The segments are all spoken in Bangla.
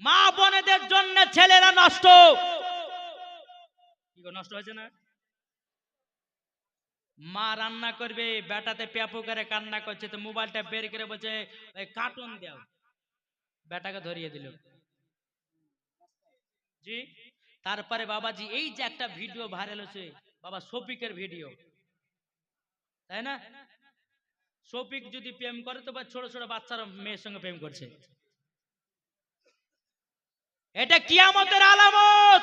মা বোনেদের জন্য ছেলেরা নষ্ট। নষ্ট হয়েছে না? মা রান্না করবে, বেটাতে পেপো করে কান্না করছে, তো মোবাইলটা বের করে বলছে কার্টুন দাও। বেটাকে ধরিয়ে দিল। জি? তারপরে বাবাজি, এই যে একটা ভিডিও ভাইরাল হচ্ছে বাবা শফিকের ভিডিও। তাই না? শফিক যদি প্রেম করে, তো ছোট ছোট বাচ্চারা মেয়ের সঙ্গে প্রেম করছে। এটা কিয়ামতের আলামত।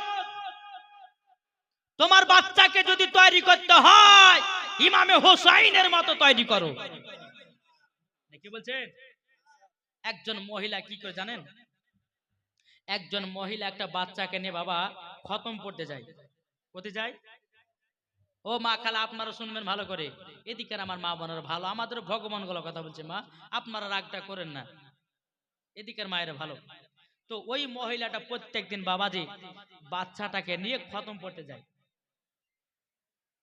তোমার বাচ্চাকে যদি তৈরি করতে হয়, ইমামে হোসাইনের মতো তৈরি করো। কি বলছেন? একজন মহিলা কি করে জানেন? একজন মহিলা একটা বাচ্চাকে নিয়ে বাবা খতম পড়তে যায়। কোথায় যায়? ও মা, খালা, আপনারা শুনবেন ভালো করে। এদিকের আমার মা বোনের ভালো। আমাদের ভগবানগুলো কথা বলছে মা, আপনারা রাগটা করেন না। এদিকের মায়ের ভালো। তো ওই মহিলাটা প্রত্যেকদিন বাবাজি বাচ্চাটাকে নিয়ে খতম পড়তে যায়।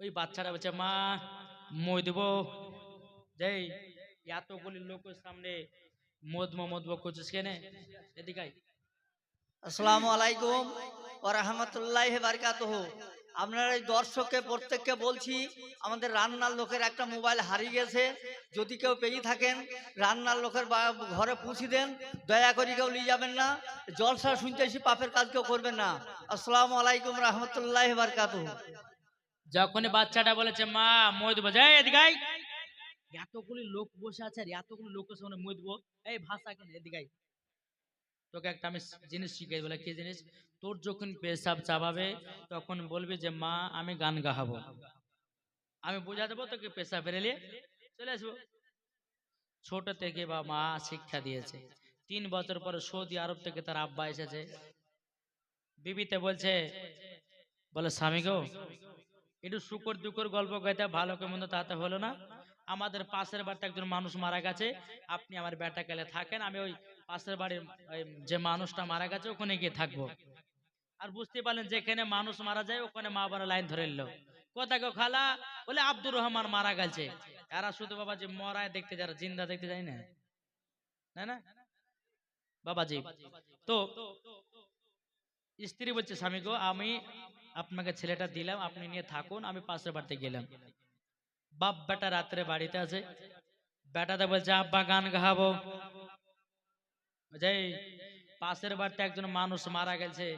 ওই বাচ্চাটা বলছে, মা, মই দেব। যে এতগুলি লোকের সামনে মদম মদব করছিস কেনে? এদিকে আসসালামু আলাইকুম ওয়া রাহমাতুল্লাহি ওয়া বারকাতহ। আপনারা এই দর্শককে, প্রত্যেককে বলছি, আমাদের রান্নার লোকের একটা মোবাইল হারিয়ে গেছে। যদি কেউ পেয়ে থাকেন, রান্নার লোকের ঘরে পৌঁছে দেন, দয়া করে কেউ নিয়ে যাবেন না। জলসা শুনতে এসে পাপের কাজ কেউ করবেন না। আসসালামু আলাইকুম রহমতুল্লাহ বারকাতহ। যখনই বাচ্চাটা বলেছে, মা মই দেবো যাই এদিকে আয়। এতগুলি লোক বসে আছে আর এতগুলি লোকের সামনে মই দেবো এই ভাষা কেন? এদিকে আয়। তোকে একটা আমি জিনিস শিখাই বলে, কি জিনিস? তোর যখন পেশাব চাবাবে তখন বলবি যে, মা, আমি গান গাহাবো। আমি বোঝা দেবো তোকে পেশা বেরেলে চলে আসব। ছোট থেকে বা মা শিক্ষা দিয়েছে। তিন বছর পরে সৌদি আরব থেকে তার আব্বা এসেছে। বিবিতে বলছে, বলে, স্বামী গো, একটু শুকর দুকর গল্প গাইতে ভালো করে মন্দ তাতে হলো না? আমাদের পাশের বাড়িতে একজন মানুষ মারা গেছে। আপনি আমার বেটা গেলে থাকেন, আমি ওই পাশের বাড়ির যে মানুষটা মারা গেছে, ওখানে গিয়ে থাকব। আর বুঝতে পারলেন যেখানে মানুষ মারা যায়, ওখানে মা বাবা লাইন ধরে নিল। কোথা কেউ খালা? বলে, আব্দুর রহমান মারা গেছে। এরা শুধু বাবা যে মরায় দেখতে যারা জিন্দা দেখতে যায় না। তাই না? বাবাজি। তো, স্ত্রী বলছে, স্বামী গো, আমি আপনাকে ছেলেটা দিলাম, আপনি নিয়ে থাকুন, আমি পাশের বাড়িতে গেলাম। বাপ বেটা রাত্রে বাড়িতে আছে। বেটাতে বলছে আব্বা গান গাহাবো। যাই পাশের বাড়িতে একজন মানুষ মারা গেছে।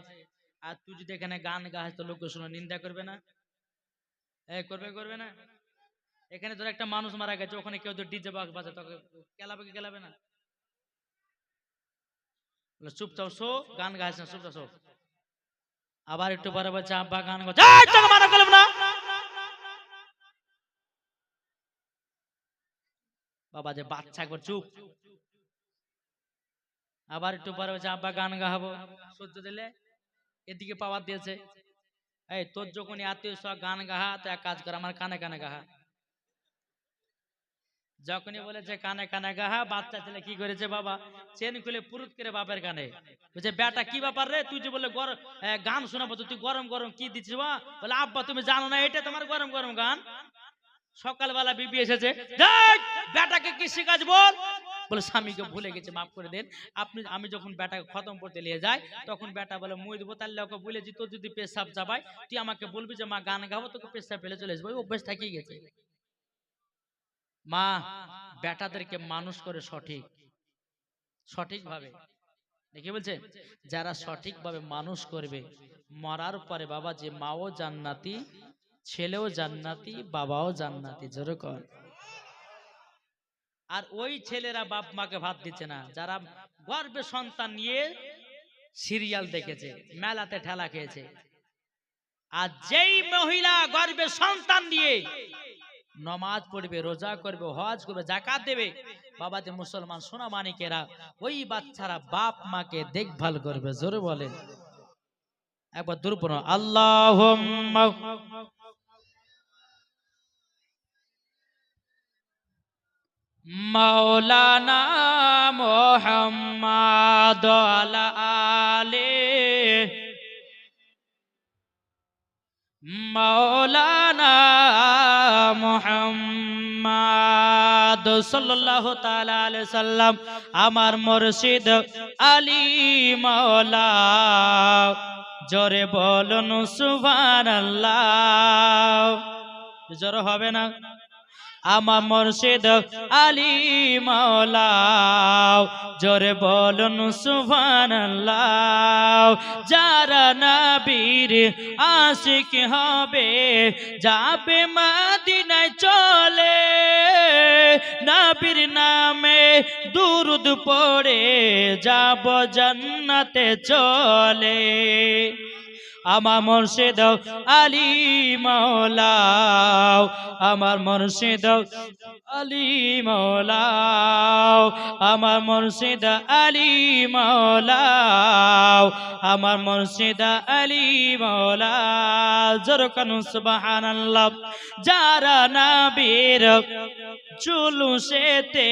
আর তুই যদি এখানে গান গাস তো লোক শুনে নিন্দা করবে না। করবে করবে না। এখানে তোর একটা মানুষ মারা গেছে ওখানে কেউ তো ডিজে বক্স বাজে তোকে কেলাবে কি কেলাবে না? বলে, চুপচাপ শো গান গাইছ না চুপচাপ শো। আবার একটু পরে বলছে আব্বা গান তোকে মানা করলাম না? বাবা যে বাচ্চা একবার চুপ। আবার একটু পরে বলছে, আব্বা গান গাহাবো সহ্য দিলে এদিকে পাওয়ার দিয়েছে। এই তোর যখন আত্মীয় সব গান গাহা, তো এক কাজ কর, আমার কানে কানে গাহা। যখনই বলেছে কানে কানে গাহা, বাচ্চা ছেলে কি করেছে বাবা? চেন খুলে পুরুত করে বাপের কানে। বলছে, বেটা, কি ব্যাপার রে? তুই যে বলে গরম গান শোনাবো তুই গরম গরম কি দিচ্ছিস বা বলে, আব্বা, তুমি জানো না, এটা তোমার গরম গরম গান? সকালবেলা বিবি এসেছে বেটাকে কি শিখাজ বল? বলে, স্বামীকে ভুলে গেছে, মাফ করে দেন। আপনি, আমি যখন বেটাকে খতম করতে নিয়ে যাই, তখন বেটা বলে, মই দেবো, তাহলে ওকে বলেছি তোর যদি পেশাব চাবাই তুই আমাকে বলবি যে, মা, গান গাবো, তোকে পেশাব ফেলে চলে আসব। অভ্যেস থাকিয়ে গেছে। মা, বেটাদেরকে মানুষ করে সঠিক। সঠিকভাবে। দেখি বলছে, যারা সঠিকভাবে মানুষ করবে, মরার পরে বাবা যে মাও জান্নাতি ছেলেও জান্নাতি, বাবাও জান্নাতি, জোরে কর। আর ওই ছেলেরা বাপ মাকে ভাত দিচ্ছে না, যারা গর্বে সন্তান নিয়ে সিরিয়াল দেখেছে, মেলাতে ঠেলা খেয়েছে। আর যেই মহিলা গর্বে সন্তান দিয়ে নমাজ পড়বে, রোজা করবে, হজ করবে জাকাত দেবে বাবা যে মুসলমান, সোনা মানিকেরা, ওই বাচ্চারা বাপ মাকে দেখভাল করবে, জোরে বলেন। একবার দুর্বল আল্লাহ মৌলানা মোহাম্মদ আলে মৌলানা মোহাম্মদ সাল্লাল্লাহু তাআলা আলাইহি সাল্লাম, আমার মুর্শিদ আলী মাওলা জোরে বলুন সুবহানাল্লাহ। জোরে হবে না? আমার মুর্শিদ আলী মাওলা জোরে বলুন, সুবহানাল্লাহ। যারা নবীর আশিক হবে, যাবে মদিনায় চলে। নবীর নামে দুরুদ পড়ে, যাব জান্নাতে চলে। আমার মুর্শিদ আলী মাওলা আমার মুর্শিদ আলী মাওলা আমার মুর্শিদ আলী মাওলা আমার মুর্শিদ আলী মাওলা জরকানু সুবহানাল্লাহ। যারা নবীর জুলুসেতে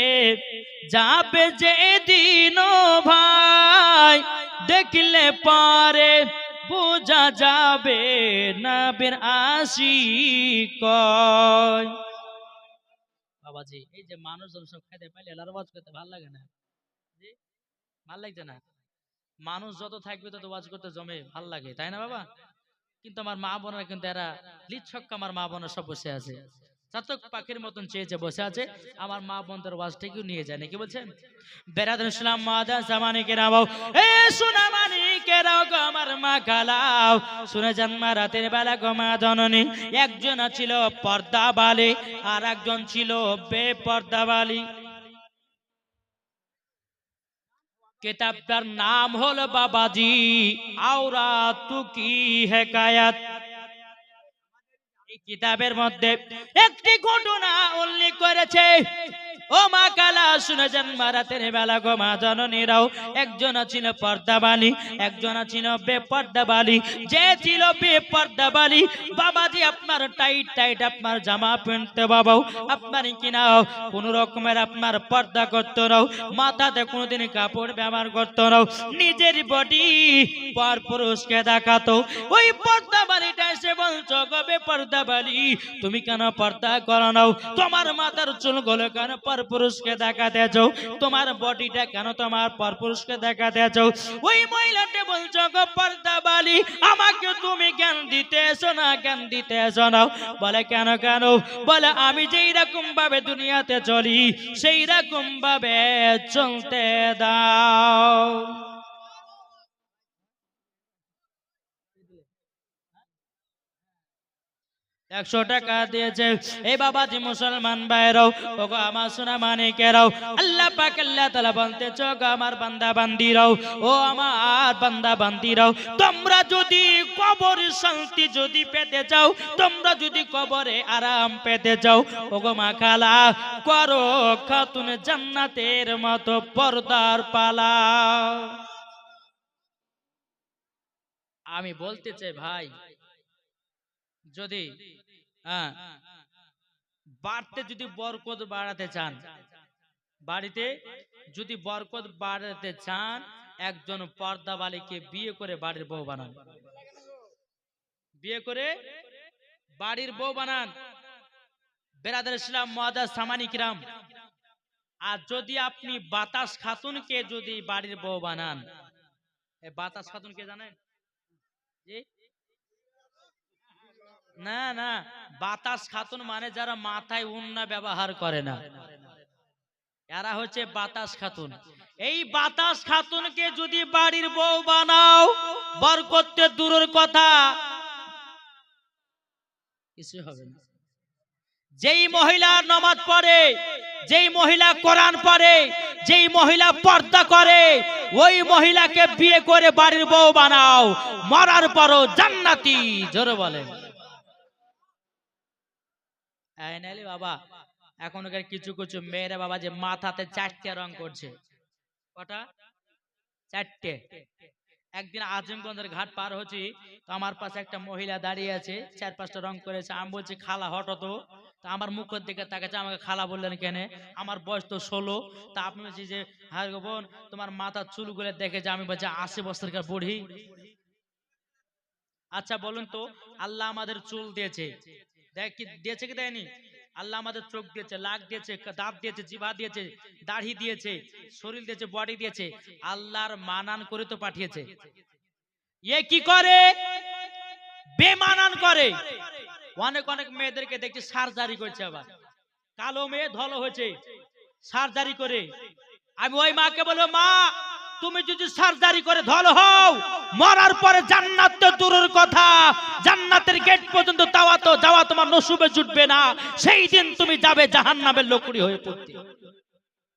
যাবে যে দিন ভাই, দেখলে পারে বোঝা যাবে নবীর আশি কয়। বাবাজি, এই যে মানুষজন সব খেতে পাইলে এলার ওয়াজ করতে ভালো লাগে না? ভালো লাগছে না? মানুষ যত থাকবে তত ওয়াজ করতে জমে, ভালো লাগে, তাই না বাবা? কিন্তু আমার মা বোনেরা কিন্তু এরা লিচ্ছক আমার মা বোনের সব বসে আছে। চাতক পাখির মতন চেয়েছে, বসে আছে। আমার মা বোনদের ওয়াজটাকেও নিয়ে যায়, নাকি বলছেন? বেরাদুল ইসলাম মাদা জামানি কেরাও এ সোনা মানি গো আমার মা গালাও শুনে জন্মা রাতের বেলা গো মা জননী, একজন ছিল পর্দা বালি আর একজন ছিল বেপর্দা বালি কিতাবটার নাম হলো বাবাজি, আওরা তু কি হেকায়াত কিতাবের মধ্যে একটি ঘটনা উল্লেখ করেছে। ও মা কালা শুনেছেন মারাতের বেলা গো মা জননীরাও। একজন ছিল পর্দাবালি, একজন ছিল বেপর্দাবালি। যে ছিল বেপর্দাবালি, বাবাজি, আপনার টাইট টাইট আপনার জামা পেনতে বাবাও আপনার কিনাও কোন রকমের আপনার পর্দা করতো নাও মাথাতে কোনোদিন কাপড় ব্যবহার করতো নাও নিজের বডি পর পুরুষকে দেখাতো। ওই পর্দা বাড়িটা এসে বলছো গবে পর্দা বাড়ি তুমি কেন পর্দা করো নাও? তোমার মাথার চুল চুলগুলো কেন পর পুরুষকে দেখাতে চাও তোমার বডিটা কেন তোমার পর পুরুষকে দেখাতে চাও ওই মহিলাটি বলছো, গো পর্দা বালি আমাকে তুমি জ্ঞান দিতে এসো না, জ্ঞান দিতে এসো না। বলে, কেন কেন? বলে, আমি যেই রকম ভাবে দুনিয়াতে চলি, সেই রকম ভাবে চলতে দাও। একশো টাকা দিয়েছে। এই বাবা বাবাজি মুসলমান ভাইরাও ওগো আমার সোনা মানিকেরাও আল্লাহ পাক আল্লাহ তালা বলতে চোখ আমার বান্দা বান্দিরাও ও আমার বান্দা বান্দি বান্দিরাও তোমরা যদি কবর শান্তি যদি পেতে চাও, তোমরা যদি কবরে আরাম পেতে চাও, ওগো মা খালা, করো খাতুন জান্নাতের মতো পর্দার পালা। আমি বলতে চাই ভাই, যদি হ্যাঁ। বাড়তে যদি বরকত বাড়াতে চান, বাড়িতে যদি বরকত বাড়াতে চান, একজন পর্দা বালিকে বিয়ে করে বাড়ির বউ বানান। বিয়ে করে বাড়ির বউ বানান। বেরাদার ইসলাম, মহাদাস, সামানি কিরাম। আর যদি আপনি বাতাস খাতুনকে যদি বাড়ির বউ বানান বাতাস খাতুনকে জানেন? জি? না না, বাতাস খাতুন মানে যারা মাথায় উন্না ব্যবহার করে না। এরা হচ্ছে বাতাস খাতুন। এই বাতাস খাতুনকে যদি বাড়ির বউ বানাও বরকতে দূরের কথা, কিছু হবে না। যেই মহিলা নমাজ পড়ে, যেই মহিলা কোরআন পড়ে, যেই মহিলা পর্দা করে, ওই মহিলাকে বিয়ে করে বাড়ির বউ বানাও, মরার পরও জান্নাতি, জোরে বলেন। বাবা, এখনকার কিছু কিছু মেয়েরা বাবা যে মাথাতে চারটে রং করছে। কটা? চারটে। একদিন আজমগঞ্জের ঘাট পার হচ্ছি, তো আমার পাশে একটা মহিলা দাঁড়িয়ে আছে, চার পাঁচটা রং করেছে। আমি বলছি, খালা হঠাৎ তা। আমার মুখের দিকে তাকাচ্ছে, আমাকে খালা বললেন, কেন, আমার বয়স তো ষোলো, তা আপনি বলছি যে হ্যাঁ বোন, তোমার মাথার চুলগুলো দেখে যে আমি বলছি আশি বছরকার বুড়ি? আচ্ছা বলুন তো, আল্লাহ আমাদের চুল দিয়েছে। দেখ কি, দিয়েছে কি দেয়নি? আল্লাহ আমাদের চোখ দিয়েছে, লাক দিয়েছে, দাঁত দিয়েছে, জিভা দিয়েছে, দাড়ি দিয়েছে, শরীর দিয়েছে বডি দিয়েছে, আল্লাহর মানান করে তো পাঠিয়েছে। এ কি করে? বেমানান করে। অনেক অনেক মেয়েদেরকে দেখছি সার্জারি করছে আবার। কালো মেয়ে ধলো হয়েছে, সার্জারি করে। আমি ওই মাকে বলব, মা তুমি যদি সার্জারি করে ধল হও, মরার পরে জান্নাত তো দূরের কথা। জান্নাতের গেট পর্যন্ত তাওয়া তো যাওয়া তোমার নসুবে জুটবে না। সেই দিন তুমি যাবে জাহান্নামের লোকড়ি হয়ে পড়তে।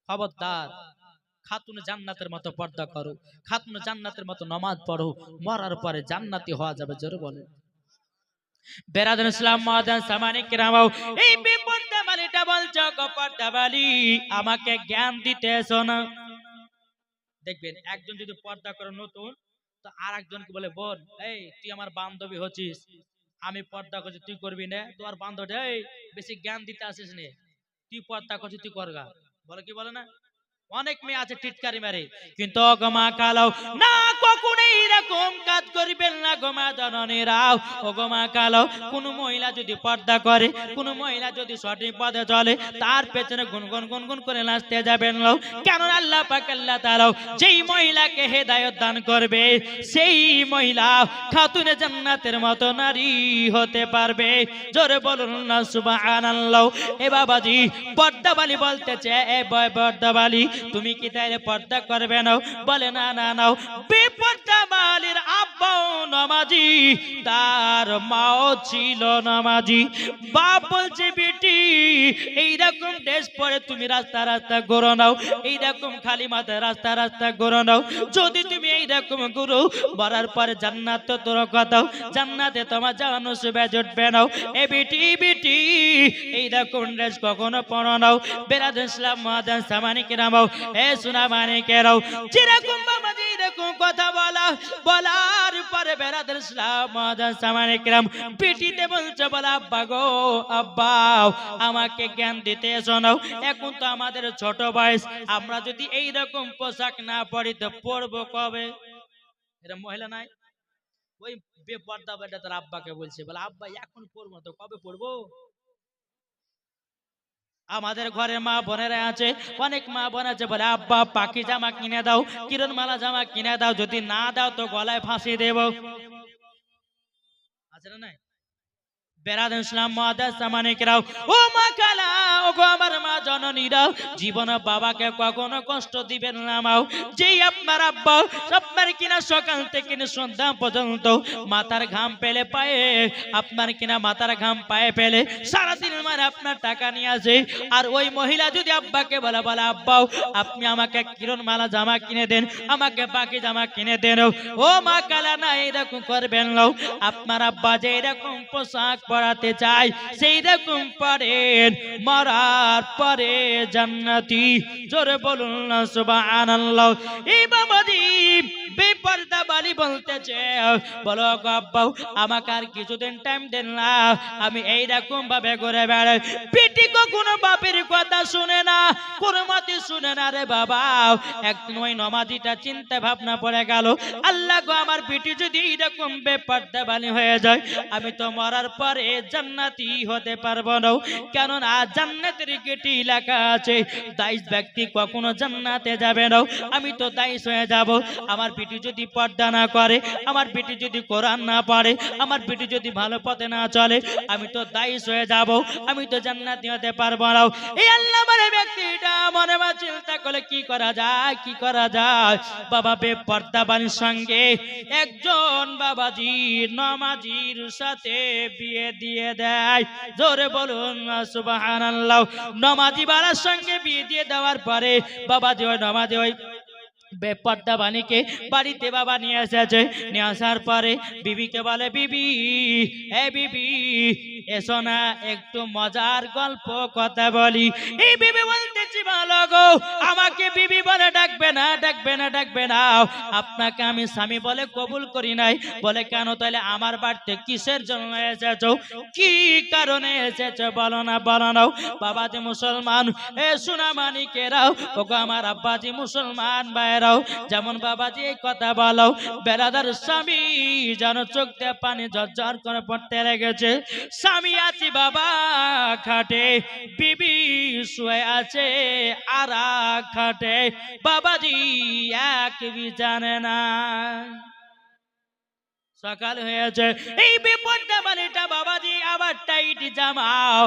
খবরদার, খাতুন জান্নাতের মতো পর্দা করো। খাতুন জান্নাতের মতো নমাজ পড়ো। মরার পরে জান্নাতি হওয়া যাবে, জোরে বলে বেরাদুল ইসলাম মাদান সামানি কিরামাও, এই বিপর্দা বালিটা বলছো গপর্দা বালি আমাকে জ্ঞান দিতে শোনা দেখবেন একজন যদি পর্দা করে নতুন, তো আর একজনকে বলে, বোন, এই তুই আমার বান্ধবী হচ্ছিস, আমি পর্দা করছি, তুই করবি না? তোর বান্ধবী বেশি জ্ঞান দিতে আসিস নে, তুই পর্দা করছিস, তুই করগা। বলে কি বলে না? অনেক মেয়ে আছে টিটকারি মারে। কিন্তু অগমা কালাও, না কখনো এরকম কাজ করিবেন না গমা জননীরাও। অগমা কালাও, কোন মহিলা যদি পর্দা করে, কোন মহিলা যদি সঠিক পথে চলে, তার পেছনে গুনগুন গুনগুন করে নাচতে যাবেন লোক কেন আল্লাহ পাক, আল্লাহ তাআলা যেই মহিলাকে হেদায়েত দান করবে, সেই মহিলা খাতুনে জান্নাতের মতো নারী হতে পারবে। জোরে বলুন না, সুবহানাল্লাহ। এ বাবাজি, পর্দাবালি বলতেছে, এ বয়, পর্দাবালি। তুমি কি তাইলে পর্দা করবে না বলে, না না, নাও। বেপর্দা বালির আব্বাও নামাজি, তার মাও ছিল নামাজি। বাপ বলছে, বেটি, এইরকম ড্রেস পরে তুমি রাস্তা রাস্তা ঘুরো নাও। এইরকম খালি মাথায় রাস্তা রাস্তা ঘুরো নাও। যদি তুমি এইরকম ঘুরো বলার পরে জান্নাত তো তোর কথাও। জান্নাতে তোমার জানো সুবে জুটবে নাও। এ বেটি বেটি, এইরকম ড্রেস কখনো পরো নাও। বেরাদ ইসলাম মাদান সামানিক নামাও এ সোনা বাবা যেরকম কথা বলা, বলার পরে পিটিতে বলা, আব্বা আব্বা, আমাকে জ্ঞান দিতে শোনাও এখন তো আমাদের ছোট বয়স। আমরা যদি এই রকম পোশাক না পরি তো পরবো কবে? এটা মহিলা নাই। ওই বেপর্দা বেটা তার আব্বাকে বলছে, বলে, আব্বা, এখন পড়ব তো, কবে পড়ব আমাদের ঘরে মা বোনেরা আছে, অনেক মা বোন আছে, বলে, আব্বা, পাখি জামা কিনে দাও কিরণ মালা জামা কিনে দাও, যদি না দাও তো গলায় ফাঁসি দেব। আছে না বেরাদ সামানিকরাও ও মা কালা আমার মা জীবন বাবাকে কখনো কষ্ট দিবেন না মাও। আপনার আব্বা কিনা সকাল থেকে সন্ধ্যা পর্যন্ত মাথার ঘাম পেলে পায়ে, আপনার কিনা মাথার ঘাম পায়ে পেলে সারাদিন মানে আপনার টাকা নিয়ে আসে। আর ওই মহিলা যদি আব্বাকে বলে বলে আব্বাও আপনি আমাকে কিরণ মালা জামা কিনে দেন, আমাকে বাকি জামা কিনে দেন ও। মা কালা, না এরকম করবেন না। আপনার আব্বা যে এরকম পোশাক পরাতে চাই। সেই রকম পারেন মরার পরে জান্নাতি। জোরে বলুন না সুবহানাল্লাহ। এই বাবাজি চিন্তা ভাবনা পড়ে গেল। আল্লাহ গো, আমার পিটি যদি এরকম বেপর্দা বালি হয়ে যায়, আমি তো মরার পরে জান্নাতি হতে পারব না। কেননা জান্নাতের গেটি এলাকা আছে দাইশ ব্যক্তি কখনো জান্নাতে যাবে না। আমি তো দাইশ হয়ে যাব। আমার পিটি যদি পর্দা না করে, আমার পিটি যদি কোরআন না পড়ে, আমার পিটি যদি ভালো পথে না চলে, আমি তো দাইশ হয়ে যাব, আমি তো জান্নাতি হতে পারব না। এই আল্লাহ মানে ব্যক্তিটা মনে মা চিন্তা করলে কি করা যায়, কি করা যায়? বাবা বে পর্দাবানির সঙ্গে একজন বাবাজি নমাজির সাথে বিয়ে দিয়ে দেয়। জোরে বলুন, সুবহানাল্লাহ। নমাজি বাড়ার সঙ্গে বিয়ে দিয়ে দেওয়ার পরে বাবাজি ওই নমাজি ওই বেপর্দা বাণীকে বাড়িতে বাবা নিয়ে এসেছে। নিয়ে আসার পরে বিবিকে বলে বিবি এ বিবি এসো না, একটু মজার গল্প কথা বলি। এই বিবি বলতেছি, ভালো গো, আমাকে বিবি বলে ডাকবে না ডাকবে না ডাকবে না। আপনাকে আমি স্বামী বলে কবুল করি নাই। বলে, কেন তাহলে আমার বাড়িতে কিসের জন্য এসেছ? কি কারণে এসেছ? বলো না বলো না। বাবাজি মুসলমান, এ সোনা মানিকেরাও ওগো আমার আব্বাজি মুসলমান ভাইরাও যেমন বাবাজি এই কথা বলো। বেড়াদার স্বামী যেন চোখ দিয়ে পানি ঝরঝর করে পড়তে লেগেছে। স্বামী স্বামী আছে বাবা খাটে বিবি শুয়ে আছে আর খাটে বাবাজি এক জানে না। সকাল হয়েছে, এই বিপদটা বাড়িটা বাবাজি আবার টাইট জামাও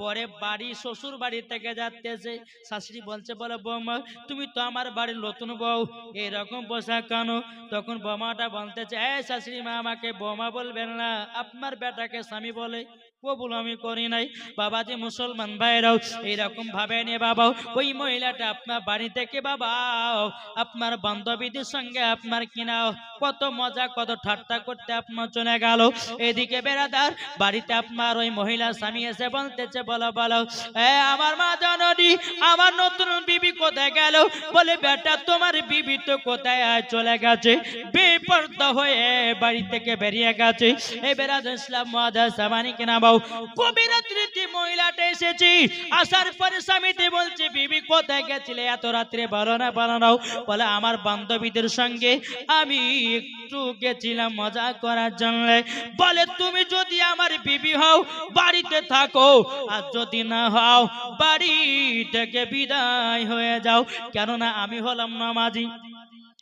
পরে বাড়ি, শ্বশুর বাড়ি থেকে যাচ্ছে শাশুড়ি বলছে, বলে বৌমা, তুমি তো আমার বাড়ির নতুন বউ, এরকম পোশাক কেন? তখন বৌমাটা বলতেছে এ শাশুড়ি মা, আমাকে বৌমা বলবেন না, আপনার বেটাকে স্বামী বলে। কবুল আমি করি নাই। বাবাজি মুসলমান ভাইরাও, এইরকম ভাবে নিয়ে বাবা ওই মহিলাটা আপনার বাড়ি থেকে বাবা আপনার বান্ধবীদের সঙ্গে আপনার কিনা কত মজা, কত ঠাট্টা করতে আপনার চলে গেল। এদিকে বেড়াদার বাড়িতে আপনার ওই মহিলা স্বামী এসে বলতেছে, বলো বলো, এ, আমার মা জননী, আমার নতুন বিবি কোথায় গেল? বলে, বেটা, তোমার বিবি তো কোথায় চলে গেছে? বেপর্দা হয়ে বাড়ি থেকে বেরিয়ে গেছে। এই বেড়াদ ইসলাম মহাদাস সামানি কিনা বাউ কবিরাত্রিতে মহিলাটা এসেছি। আসার পরে স্বামীতে বলছে, বিবি, কোথায় গেছিলে? এত রাত্রে বলো না। বলে, আমার বান্ধবীদের সঙ্গে আমি একটু গেছিলাম মজা করার জন্য। বলে, তুমি যদি আমার বিবি হও, বাড়িতে থাকো। আর যদি না হও, বাড়ি থেকে বিদায় হয়ে যাও। কেননা আমি হলাম নামাজি।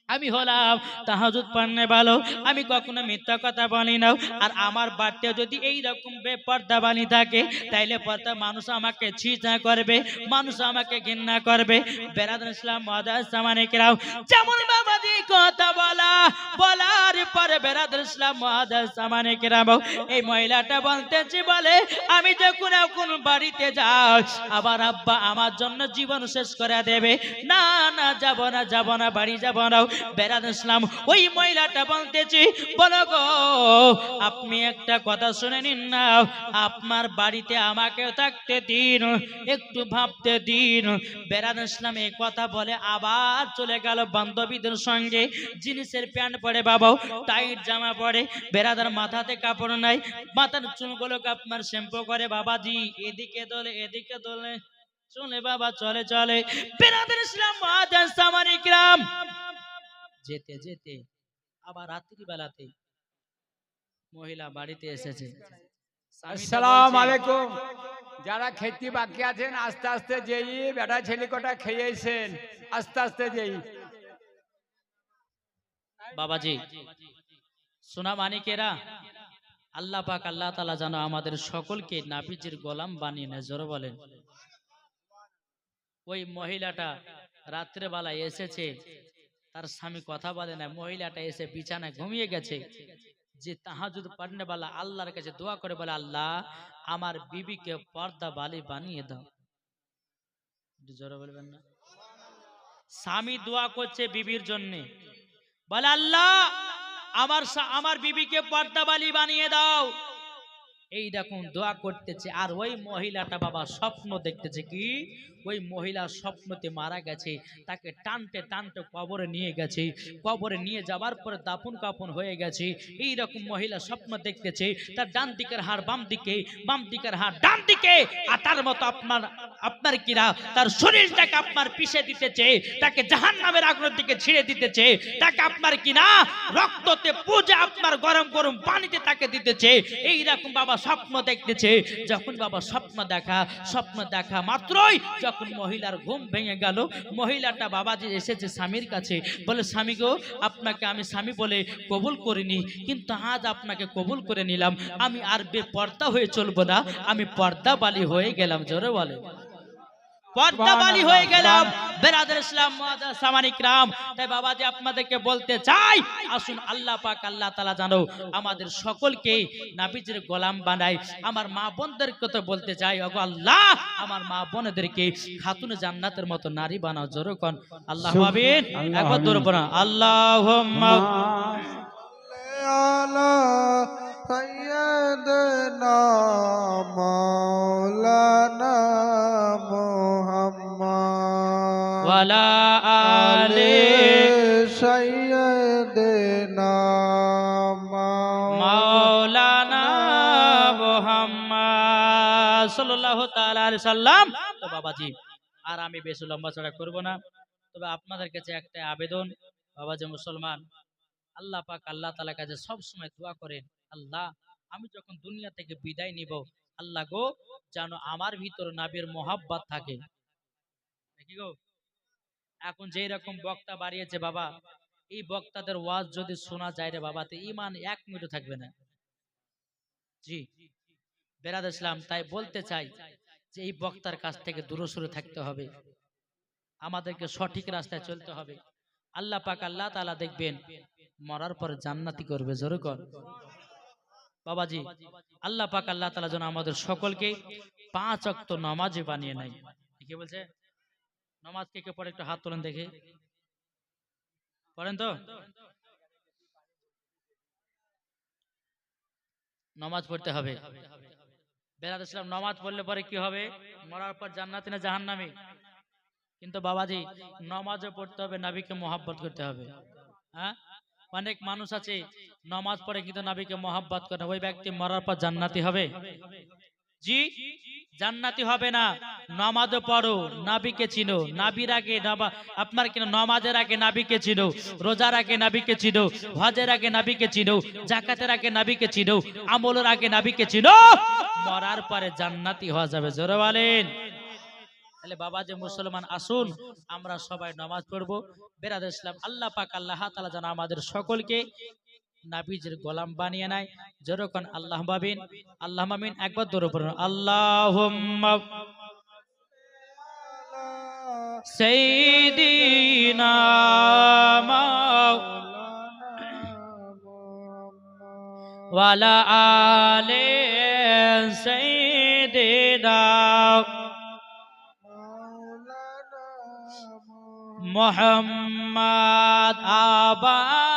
আমি হলাম তাহাজুদ পান্নে ভালো আমি কখনো মিথ্যা কথা বলি না আর আমার বাড়িতে যদি এই রকম বেপর্দা বানি থাকে, তাইলে পর্দা মানুষ আমাকে ছিচা করবে, মানুষ আমাকে ঘৃণা করবে। বেরাদ ইসলাম মহাদাস সামানিকরাও যেমন বাবাজি কথা বলা, বলার পরে বেরাদ ইসলাম মহাদাস সামানিকরাও এই মহিলাটা বলতেছি বলে, আমি যখন এখন বাড়িতে যাই, আবার আব্বা আমার জন্য জীবন শেষ করে দেবে। না না, যাব না যাব না, বাড়ি যাব না। বেরাদ ইসলাম ওই মহিলাটা বলতেছি, বলো গো, আপনি একটা কথা শুনে নিন না, আপনার বাড়িতে আমাকে থাকতে দিন, একটু ভাবতে দিন। বেরাদ ইসলাম এই কথা বলে আবার চলে গেল বান্ধবীদের সঙ্গে। জিনিসের প্যান্ট পরে বাবাও টাইট জামা পরে, বেড়াদার মাথাতে কাপড় নাই, মাথার চুলগুলোকে আপনার শ্যাম্পু করে বাবাজি, এদিকে দলে এদিকে দলে, চলে বাবা, চলে চলে। বেড়াদের ইসলাম মহাদান সামারি গ্রাম যেতে যেতে আবার রাত্রি বেলাতে মহিলা বাড়িতে এসেছে। আসসালাম আলাইকুম। যারা খেতে বাকি আছেন আস্তে আস্তে যেই বেটা ছেলে কটা খেয়েছেন আস্তে আস্তে যেই। বাবাজি সোনা মানিকেরা আল্লাহ পাক আল্লাহ তালা যেন আমাদের সকলকে নাবিজের গোলাম বানিয়ে নেয় জোরে বলেন। ওই মহিলাটা রাত্রে বেলায় এসেছে তার স্বামী কথা বলে না, মহিলাটা এসে বিছানায় ঘুমিয়ে গেছে। যে তাহাজুদ পাটনে বালা, আল্লাহর কাছে দোয়া করে বলে, আল্লাহ, আমার বিবিকে পর্দা বালি বানিয়ে দাও। জোরে বলবেন না? স্বামী দোয়া করছে বিবির জন্য। বলে, আল্লাহ, আমার আমার বিবিকে পর্দা বালি বানিয়ে দাও। এই রকম দোয়া করতেছে। আর ওই মহিলাটা বাবা স্বপ্ন দেখতেছে কি? ওই মহিলা স্বপ্নতে মারা গেছে, তাকে টানতে টানতে কবরে নিয়ে গেছে। কবরে নিয়ে যাওয়ার পরে দাফন কাপন হয়ে গেছে। এই রকম মহিলা স্বপ্ন দেখতেছে, তার ডান দিকের হাড় বাম দিকে, বাম দিকের হাড় ডান দিকে। আর তার মতো আপনার আপনার কিরা, তার শরীরটাকে আপনার পিষে দিতেছে, তাকে জাহান নামের আগুনের দিকে ছিঁড়ে দিতেছে। তাকে আপনার কিনা রক্ততে পুজে আপনার গরম গরম পানিতে তাকে দিতেছে। এই রকম বাবা স্বপ্ন দেখতেছে, যখন বাবা স্বপ্ন দেখা স্বপ্ন দেখা মাত্রই যখন মহিলার ঘুম ভেঙে গেল, মহিলাটা বাবা যে এসেছে স্বামীর কাছে, বলে, স্বামী গো, আপনাকে আমি স্বামী বলে কবুল করিনি, কিন্তু আজ আপনাকে কবুল করে নিলাম। আমি আর বে পর্দা হয়ে চলবো না, আমি পর্দা বালি হয়ে গেলাম। জোরে বলে হয়ে গেলাম বেরাদের ইসলাম সামানিক রাম তাই বাবা যে আপনাদেরকে বলতে চাই আসুন আল্লাহ পাক আল্লাহ তালা জানো আমাদের সকলকে নাবিজের গোলাম বানাই আমার মা বোনদেরকে তো বলতে চাই অগো আল্লাহ আমার মা বোনদেরকে খাতুন জান্নাতের মতো নারী বানাও জোরকন আল্লাহ ভাবেন একবার দূর করা আল্লাহ সৈয়দনা মৌলানা مولانا محمد ওয়ালা আলি سيدنا مولانا মাওলানা মুহাম্মদ সাল্লাল্লাহু তাআলা আলাইহি সাল্লাম তো বাবাজি আর আমি বেশি লম্বা চড়া করব না তবে আপনাদের কাছে একটা আবেদন বাবাজি মুসলমান আল্লাহ পাক আল্লাহ তাআলার কাছে সব সময় দোয়া করেন আল্লাহ আমি যখন দুনিয়া থেকে বিদায় নিব আল্লাহ গো যেন আমার ভিতর নাবির মোহাব্বত থাকে দেখি গো এখন যেই রকম বক্তা বাড়িয়েছে বাবা, এই বক্তাদের ওয়াজ যদি শোনা যায় রে বাবা, তো ইমান এক মিনিটও থাকবে না। জি, বেরাদ ইসলাম, তাই বলতে চাই যে এই বক্তার কাছ থেকে দূরে সরে থাকতে হবে। আমাদেরকে সঠিক রাস্তায় চলতে হবে। আল্লাহ পাক আল্লাহ তাআলা দেখবেন, মরার পরে জান্নাতি করবে, জোরে কর। বাবাজি, আল্লাহ পাক আল্লাহ তাআলা যেন আমাদের সকলকে পাঁচ অক্ত নামাজে বানিয়ে নেয়। কি বলছে? নামাজ কে কে পড়ে একটু হাত তোলেন দেখে। পড়েন তো? নামাজ পড়তে হবে। বেরাদ ইসলাম নামাজ পড়লে পরে কি হবে? মরার পর জান্নাতি না জাহান্নামী? কিন্তু বাবাজি, নামাজও পড়তে হবে, নাবিকে মোহাব্বত করতে হবে। হ্যাঁ? অনেক মানুষ আছে, নমাজ পড়ে কিন্তু নাবিকে মোহাব্বত করে। ওই ব্যক্তি মরার পর জান্নাতি হবে। জি, জান্নাতি হবে না। নামাজও পড়ো, নাবিকে চিনো। নাবির আগে আপনার কিনা নামাজের আগে নাবিকে চিনো? রোজার আগে নাবিকে চিনো? হজের আগে নাবিকে চিনো? জাকাতের আগে নাবিকে চিনো? আমলের আগে নাবিকে চিনো? মরার পরে জান্নাতি হওয়া যাবে, জোরে বলেন। তাহলে বাবা যে মুসলমান, আসুন, আমরা সবাই নামাজ পড়ব। বেরাদ ইসলাম, আল্লাহ পাক, আল্লাহ তাআলা যেন আমাদের সকলকে নাবিজের গোলাম বানিয়ে নেয় যেরকম আল্লাহ বাবিন আল্লাহ মামিন একবার দৌড়ে পড়ুন আল্লাহ সৈদিনা ওয়ালা আলে সৈদিনা মোহাম্মদ আবার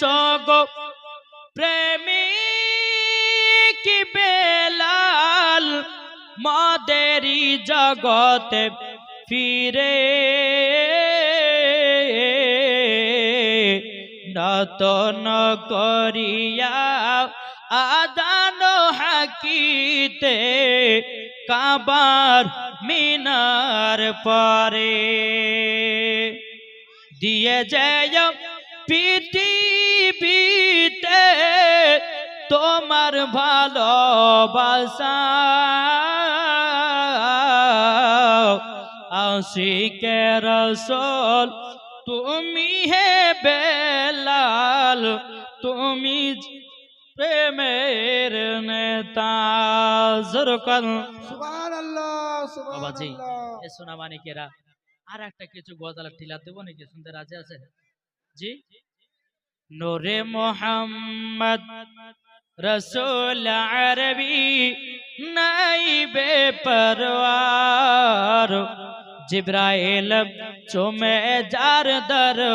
এসো গো প্রেমী কি বেলাল মাদেরি জগতে ফিরে নতন করিয়া আদান হাকিতে কাবার মিনার পরে। দিয়ে যায় পৃথিবীতে তোমার ভালোবাসা আশিকে রসল তুমি হে বেলাল তুমি প্রেমের নেতা। জরকাল। বাবাজি এ সোনা মানিকেরা আর একটা কিছু গজালা টিলা দেবো নাকি? শুনতে রাজি আছে জি? নোরে মোহাম্মদ রসুল আরবি নাই বে বেপরওয়ার জিব্রাইল চুমে যার দরবার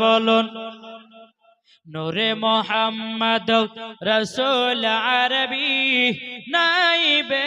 বলুন নূরে মোহাম্মদ রসুল আরবি নাই বে